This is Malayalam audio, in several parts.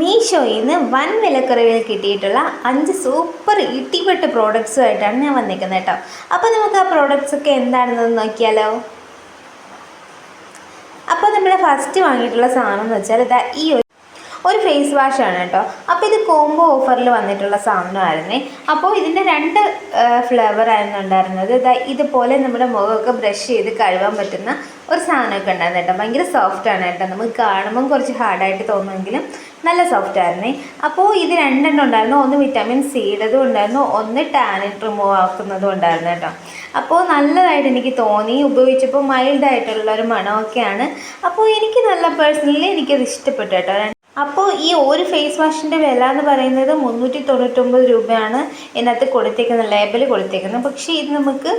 മീഷോയിൽ നിന്ന് വൻ വിലക്കുറവിൽ കിട്ടിയിട്ടുള്ള അഞ്ച് സൂപ്പർ ഇട്ടിപ്പെട്ട പ്രോഡക്റ്റ്സുമായിട്ടാണ് ഞാൻ വന്നിരിക്കുന്നത് കേട്ടോ. അപ്പോൾ നമുക്ക് ആ പ്രോഡക്റ്റ്സ് ഒക്കെ എന്താണെന്ന് നോക്കിയാലോ? അപ്പോൾ നമ്മൾ ഫസ്റ്റ് വാങ്ങിയിട്ടുള്ള സാധനം എന്ന് വെച്ചാൽ ഇതാ ഈ ഒരു ഫേസ് വാഷ് ആണ് കേട്ടോ. അപ്പോൾ ഇത് കോംബോ ഓഫറിൽ വന്നിട്ടുള്ള സാധനമായിരുന്നേ. അപ്പോൾ ഇതിന്റെ രണ്ട് ഫ്ലേവർ ആയിരുന്നു ഉണ്ടായിരുന്നത്. ഇതുപോലെ നമ്മുടെ മുഖമൊക്കെ ബ്രഷ് ചെയ്ത് കഴുകാൻ പറ്റുന്ന ഒരു സാധനമൊക്കെ ഉണ്ടായിരുന്നു കേട്ടോ. ഭയങ്കര സോഫ്റ്റ് ആണ് കേട്ടോ. നമുക്ക് കാണുമ്പം കുറച്ച് ഹാർഡായിട്ട് തോന്നുമെങ്കിലും നല്ല സോഫ്റ്റ് ആയിരുന്നേ. അപ്പോൾ ഇത് രണ്ടെണ്ണം ഉണ്ടായിരുന്നു. ഒന്ന് വിറ്റാമിൻ സിയുടേതും ഉണ്ടായിരുന്നു. ഒന്ന് ടാനറ്റ് റിമൂവ് ആക്കുന്നതും ഉണ്ടായിരുന്നു കേട്ടോ. അപ്പോൾ നല്ലതായിട്ട് എനിക്ക് തോന്നി. ഉപയോഗിച്ചപ്പോൾ മൈൽഡായിട്ടുള്ള ഒരു മണമൊക്കെയാണ്. അപ്പോൾ എനിക്ക് നല്ല പേഴ്സണലി എനിക്കത് ഇഷ്ടപ്പെട്ടു കേട്ടോ. അപ്പോൾ ഈ ഒരു ഫേസ് വാഷിന്റെ വില എന്ന് പറയുന്നത് മുന്നൂറ്റി തൊണ്ണൂറ്റൊമ്പത് രൂപയാണ് ഇതിനകത്ത് കൊടുത്തേക്കുന്നത് ലേബൽ കൊടുത്തേക്കുന്നത്. പക്ഷേ ഇത് നമുക്ക്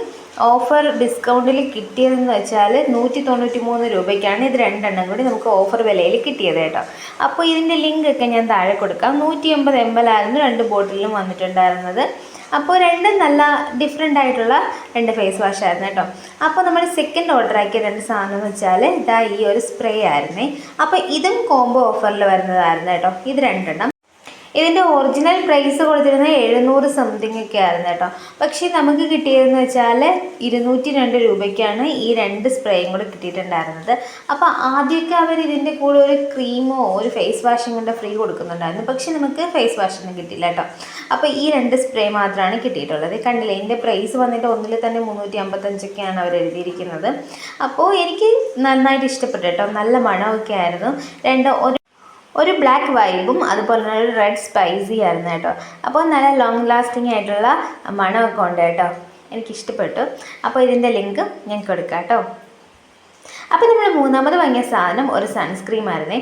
ഓഫർ ഡിസ്കൗണ്ടിൽ കിട്ടിയതെന്ന് വെച്ചാൽ നൂറ്റി തൊണ്ണൂറ്റി മൂന്ന് രൂപയ്ക്കാണ് ഇത് രണ്ടെണ്ണം കൂടി നമുക്ക് ഓഫർ വിലയിൽ കിട്ടിയത് കേട്ടോ. അപ്പോൾ ഇതിന്റെ ലിങ്ക് ഒക്കെ ഞാൻ താഴെ കൊടുക്കാം. നൂറ്റി എൺപത് എം എൽ ആയിരുന്നു രണ്ട് ബോട്ടിലും വന്നിട്ടുണ്ടായിരുന്നത്. അപ്പോൾ രണ്ടും നല്ല ഡിഫറെന്റ് ആയിട്ടുള്ള രണ്ട് ഫേസ് വാഷ് ആയിരുന്നു കേട്ടോ. അപ്പോൾ നമ്മൾ സെക്കൻഡ് ഓർഡർ ആക്കിയ രണ്ട് സാധനം എന്ന് വെച്ചാൽ ഇതാ ഈ ഒരു സ്പ്രേ ആയിരുന്നേ. അപ്പോൾ ഇതും കോംബോ ഓഫറിൽ വരുന്നതായിരുന്നു കേട്ടോ. ഇത് രണ്ടെണ്ണം. ഇതിന്റെ ഒറിജിനൽ പ്രൈസ് കൊടുത്തിരുന്നത് എഴുന്നൂറ് സംതിങ് ഒക്കെ ആയിരുന്നു കേട്ടോ. പക്ഷേ നമുക്ക് കിട്ടിയതെന്ന് വെച്ചാൽ ഇരുന്നൂറ്റി രണ്ട് രൂപയ്ക്കാണ് ഈ രണ്ട് സ്പ്രേയും കൂടെ കിട്ടിയിട്ടുണ്ടായിരുന്നത്. അപ്പോൾ ആദ്യമൊക്കെ അവർ ഇതിന്റെ കൂടെ ഒരു ക്രീമോ ഒരു ഫേസ് വാഷും കൊണ്ട് ഫ്രീ കൊടുക്കുന്നുണ്ടായിരുന്നു. പക്ഷേ നമുക്ക് ഫേസ് വാഷൊന്നും കിട്ടിയില്ല കേട്ടോ. അപ്പോൾ ഈ രണ്ട് സ്പ്രേ മാത്രമാണ് കിട്ടിയിട്ടുള്ളത്. കണ്ടില്ലേ ഇതിന്റെ പ്രൈസ് വന്നിട്ട് ഒന്നിൽ തന്നെ മുന്നൂറ്റി അമ്പത്തഞ്ചൊക്കെയാണ് അവർ എഴുതിയിരിക്കുന്നത്. അപ്പോൾ എനിക്ക് നന്നായിട്ട് ഇഷ്ടപ്പെട്ടു കേട്ടോ. നല്ല മണമൊക്കെ ആയിരുന്നു. രണ്ട് ഒരു ഒരു ബ്ലാക്ക് വൈബും അതുപോലെ തന്നെ ഒരു റെഡ് സ്പൈസി ആയിരുന്നു കേട്ടോ. അപ്പോൾ നല്ല ലോങ് ലാസ്റ്റിംഗ് ആയിട്ടുള്ള മണമൊക്കെ ഉണ്ട് കേട്ടോ. എനിക്കിഷ്ടപ്പെട്ടു. അപ്പോൾ ഇതിന്റെ ലിങ്ക് ഞാൻ കൊടുക്കാം കേട്ടോ. അപ്പോൾ നമ്മൾ മൂന്നാമത് വാങ്ങിയ സാധനം ഒരു സൺസ്ക്രീം ആയിരുന്നേ.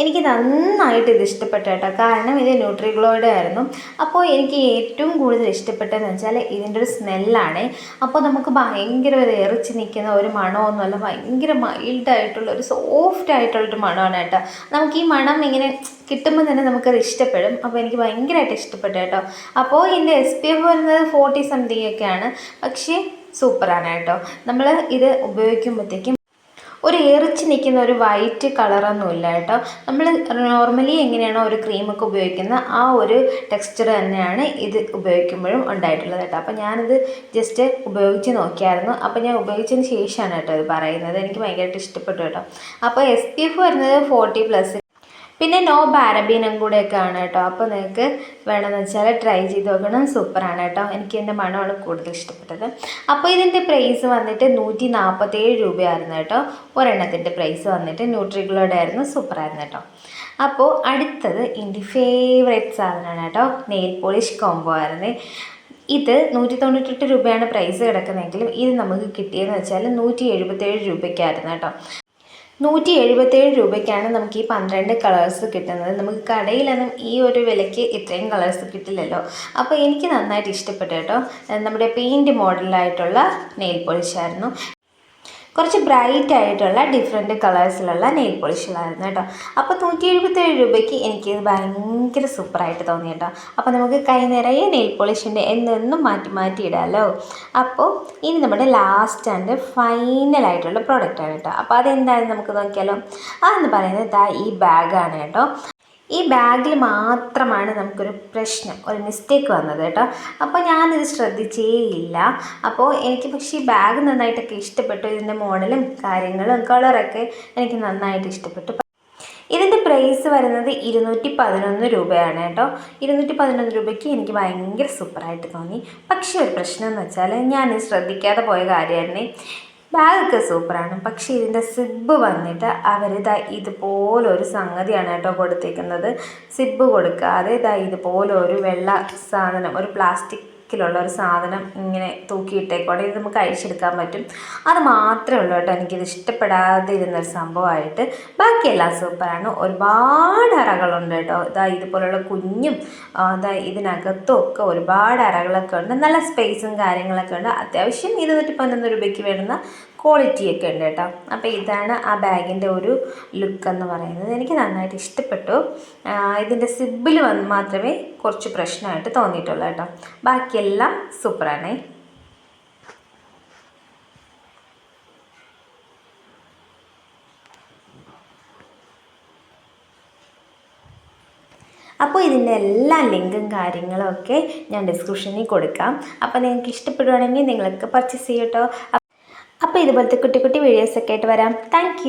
എനിക്ക് നന്നായിട്ട് ഇത് ഇഷ്ടപ്പെട്ടു കേട്ടോ. കാരണം ഇത് ന്യൂട്രിഗ്ലോയുടെ ആയിരുന്നു. അപ്പോൾ എനിക്ക് ഏറ്റവും കൂടുതൽ ഇഷ്ടപ്പെട്ടതെന്ന് വെച്ചാൽ ഇതിന്റെ ഒരു സ്മെല്ലാണ്. അപ്പോൾ നമുക്ക് ഭയങ്കര ഒരു എറിച്ച് നിൽക്കുന്ന ഒരു മണമൊന്നുമല്ല ഭയങ്കര മൈൽഡായിട്ടുള്ള ഒരു സോഫ്റ്റ് ആയിട്ടുള്ളൊരു മണമാണ് കേട്ടോ. നമുക്ക് ഈ മണം ഇങ്ങനെ കിട്ടുമ്പോൾ തന്നെ നമുക്കത് ഇഷ്ടപ്പെടും. അപ്പോൾ എനിക്ക് ഭയങ്കരമായിട്ട് ഇഷ്ടപ്പെട്ടു കേട്ടോ. അപ്പോൾ ഇതിന്റെ എസ് പി എഫ് വരുന്നത് ഫോർട്ടി സംതിങ് ഒക്കെയാണ്. പക്ഷേ സൂപ്പറാണ് കേട്ടോ. നമ്മൾ ഇത് ഉപയോഗിക്കുമ്പോഴത്തേക്കും ഒരു എറിച്ച് നിൽക്കുന്ന ഒരു വൈറ്റ് കളറൊന്നുമില്ല കേട്ടോ. നമ്മൾ നോർമലി എങ്ങനെയാണോ ഒരു ക്രീമൊക്കെ ഉപയോഗിക്കുന്ന ആ ഒരു ടെക്സ്ചർ തന്നെയാണ് ഇത് ഉപയോഗിക്കുമ്പോഴും ഉണ്ടായിട്ടുള്ളത് കേട്ടോ. അപ്പോൾ ഞാനിത് ജസ്റ്റ് ഉപയോഗിച്ച് നോക്കിയായിരുന്നു. അപ്പോൾ ഞാൻ ഉപയോഗിച്ചതിന് ശേഷമാണ് കേട്ടോ ഇത് പറയുന്നത്. എനിക്ക് ഭയങ്കരമായിട്ട് ഇഷ്ടപ്പെട്ടു കേട്ടോ. അപ്പോൾ എസ് പി എഫ് വരുന്നത് ഫോർട്ടി പ്ലസ് പിന്നെ നോ പാരബീനും കൂടെയൊക്കെ ആണ് കേട്ടോ. അപ്പോൾ നിങ്ങൾക്ക് വേണമെന്ന് വെച്ചാൽ ട്രൈ ചെയ്ത് നോക്കണം. സൂപ്പറാണ് കേട്ടോ. എനിക്ക് എന്റെ മണമാണ് കൂടുതൽ ഇഷ്ടപ്പെട്ടത്. അപ്പോൾ ഇതിന്റെ പ്രൈസ് വന്നിട്ട് നൂറ്റി നാൽപ്പത്തേഴ് രൂപയായിരുന്നു കേട്ടോ. ഒരെണ്ണത്തിന്റെ പ്രൈസ് വന്നിട്ട് ന്യൂട്രിഗ്ലോയുടെ ആയിരുന്നു. സൂപ്പറായിരുന്നു കേട്ടോ. അപ്പോൾ അടുത്തത് എന്റെ ഫേവറേറ്റ് സാധനമാണ് കേട്ടോ. നെയിൽ പോളിഷ് കോംബോ ആയിരുന്നേ. ഇത് നൂറ്റി തൊണ്ണൂറ്റെട്ട് രൂപയാണ് പ്രൈസ് കിടക്കുന്നതെങ്കിലും ഇത് നമുക്ക് കിട്ടിയതെന്ന് വെച്ചാൽ നൂറ്റി എഴുപത്തേഴ് രൂപയ്ക്കായിരുന്നു കേട്ടോ. നൂറ്റി എഴുപത്തേഴ് രൂപയ്ക്കാണ് നമുക്ക് ഈ പന്ത്രണ്ട് കളേഴ്സ് കിട്ടുന്നത്. നമുക്ക് കടയിലൊന്നും ഈ ഒരു വിലയ്ക്ക് ഇത്രയും കളേഴ്സ് കിട്ടില്ലല്ലോ. അപ്പോൾ എനിക്ക് നന്നായിട്ട് ഇഷ്ടപ്പെട്ടു കേട്ടോ. നമ്മുടെ പെയിന്റ് മോഡലായിട്ടുള്ള നെയിൽ പോളിഷായിരുന്നു കുറച്ച് ബ്രൈറ്റ് ആയിട്ടുള്ള ഡിഫറെന്റ് കളേഴ്സിലുള്ള നെയിൽ പോളിഷുകളായിരുന്നു കേട്ടോ. അപ്പോൾ നൂറ്റി എഴുപത്തേഴ് രൂപയ്ക്ക് എനിക്ക് ഭയങ്കര സൂപ്പറായിട്ട് തോന്നി കേട്ടോ. അപ്പോൾ നമുക്ക് കൈ നിറയെ നെയിൽ പോളിഷിന്റെ എന്നെന്നും മാറ്റി മാറ്റി ഇടാമല്ലോ അപ്പോൾ ഇനി നമ്മുടെ ലാസ്റ്റ് ആൻഡ് ഫൈനലായിട്ടുള്ള പ്രോഡക്റ്റാണ് കേട്ടോ. അപ്പോൾ അതെന്താണെന്ന് നമുക്ക് നോക്കിയാലോ? അതെന്ന് പറയുന്നത് ഈ ബാഗാണ് കേട്ടോ. ഈ ബാഗിൽ മാത്രമാണ് നമുക്കൊരു പ്രശ്നം ഒരു മിസ്റ്റേക്ക് വന്നത് കേട്ടോ. അപ്പോൾ ഞാനിത് ശ്രദ്ധിച്ചേയില്ല. അപ്പോൾ എനിക്ക് പക്ഷേ ഈ ബാഗ് നന്നായിട്ടൊക്കെ ഇഷ്ടപ്പെട്ടു. ഇതിന്റെ മോഡലും കാര്യങ്ങളും കളറൊക്കെ എനിക്ക് നന്നായിട്ട് ഇഷ്ടപ്പെട്ടു. ഇതിന്റെ പ്രൈസ് വരുന്നത് ഇരുന്നൂറ്റി പതിനൊന്ന് രൂപയാണ് കേട്ടോ. ഇരുന്നൂറ്റി പതിനൊന്ന് രൂപയ്ക്ക് എനിക്ക് ഭയങ്കര സൂപ്പറായിട്ട് തോന്നി. പക്ഷേ ഒരു പ്രശ്നം എന്ന് വെച്ചാൽ ഞാൻ ശ്രദ്ധിക്കാതെ പോയ കാര്യമായിരുന്നേ. ബാഗൊക്കെ സൂപ്പറാണ്. പക്ഷേ ഇതിന്റെ സിബ്ബ് വന്നിട്ട് അവരിതാ ഇതുപോലൊരു സംഗതിയാണ് കേട്ടോ കൊടുത്തേക്കുന്നത്. സിബ് കൊടുക്കാതെ ഇതാ ഇതുപോലൊരു വെള്ള സാധനം ഒരു പ്ലാസ്റ്റിക് ിലുള്ള ഒരു സാധനം ഇങ്ങനെ തൂക്കിയിട്ടേക്കോടെ ഇത് നമുക്ക് അഴിച്ചെടുക്കാൻ പറ്റും. അത് മാത്രമേ ഉള്ളൂ കേട്ടോ. എനിക്കിത് ഇഷ്ടപ്പെടാതെ ഇരുന്നൊരു സംഭവമായിട്ട്. ബാക്കിയെല്ലാം സൂപ്പറാണ്. ഒരുപാട് അറകളുണ്ട് കേട്ടോ. ഇതാ ഇതുപോലുള്ള കുഞ്ഞും ഇതാ ഇതിനകത്തും ഒക്കെ ഒരുപാട് അറകളൊക്കെ ഉണ്ട്. നല്ല സ്പേസും കാര്യങ്ങളൊക്കെ ഉണ്ട്. അത്യാവശ്യം ഇരുന്നൂറ്റി പതിനൊന്ന് രൂപയ്ക്ക് വരുന്ന ക്വാളിറ്റിയൊക്കെ ഉണ്ട് കേട്ടോ. അപ്പോൾ ഇതാണ് ആ ബാഗിന്റെ ഒരു ലുക്ക് എന്ന് പറയുന്നത്. എനിക്ക് നന്നായിട്ട് ഇഷ്ടപ്പെട്ടു. ഇതിന്റെ സിബിൽ വന്ന് മാത്രമേ കുറച്ച് പ്രശ്നമായിട്ട് തോന്നിയിട്ടുള്ളൂ കേട്ടോ. ബാക്കിയെല്ലാം സൂപ്പറാണേ. അപ്പോൾ ഇതിന്റെ എല്ലാ ലിങ്കും കാര്യങ്ങളും ഒക്കെ ഞാൻ ഡിസ്ക്രിപ്ഷനിൽ കൊടുക്കാം. അപ്പോൾ നിങ്ങൾക്ക് ഇഷ്ടപ്പെടുവാണെങ്കിൽ നിങ്ങൾക്ക് പർച്ചേസ് ചെയ്യട്ടോ. അപ്പോൾ ഇതുപോലത്തെ കുട്ടി കുട്ടി വീഡിയോസൊക്കെ ആയിട്ട് വരാം. താങ്ക്